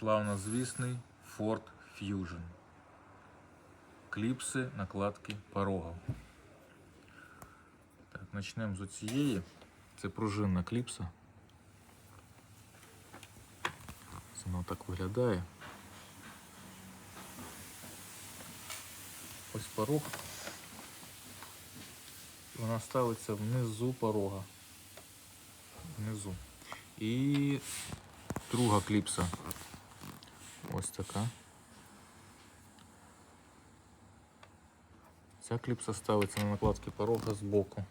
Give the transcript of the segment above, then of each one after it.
славнозвісний Ford Fusion. Кліпси накладки порогів. Так, почнемо з цієї. Це пружинна кліпса. Це Воно так виглядає. Ось порог. Вона ставиться внизу порога. Внизу. І друга кліпса. Ось така. Ця кліпса ставиться на накладки порога збоку.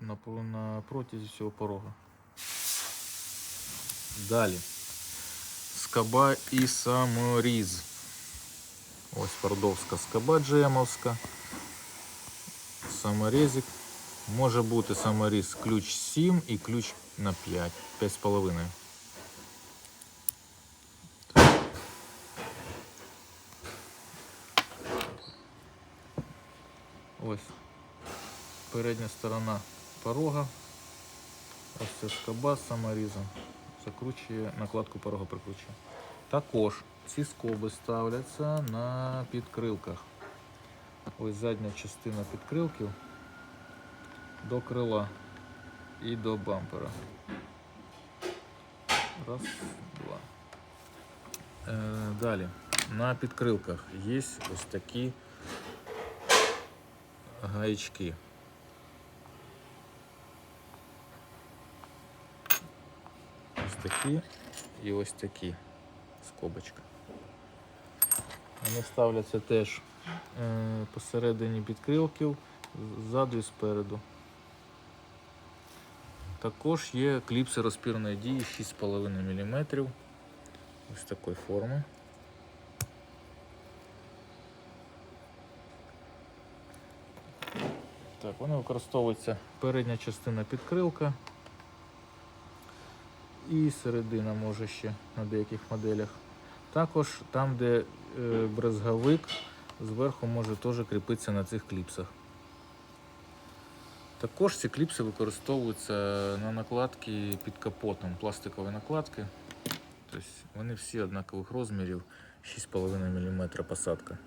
На, на протязі всього порога. Далі. Скоба і саморіз. Ось фордовська скоба джемовська. Саморізик. Може бути саморіз ключ 7 і ключ на 5. 5,5. Ось передня сторона порога. Ось це скоба з саморізом. Закручує накладку порога прикручує. Також ці скоби ставляться на підкрилках. Ось задня частина підкрилків до крила і до бампера. Раз, два. Е, далі. На підкрилках є ось такі гаячки. Ось такі і ось такі скобочка. Вони ставляться теж е, посередині підкрилків, ззаду і спереду. Також є кліпси розпірної дії 6,5 мм. Ось такої форми. Так, вони використовуються передня частина підкрилка і середина може ще на деяких моделях. Також там, де е, брезговик, зверху може теж кріпитися на цих кліпсах. Також ці кліпси використовуються на накладки під капотом, пластикові накладки. Тобто вони всі однакових розмірів, 6,5 мм посадка.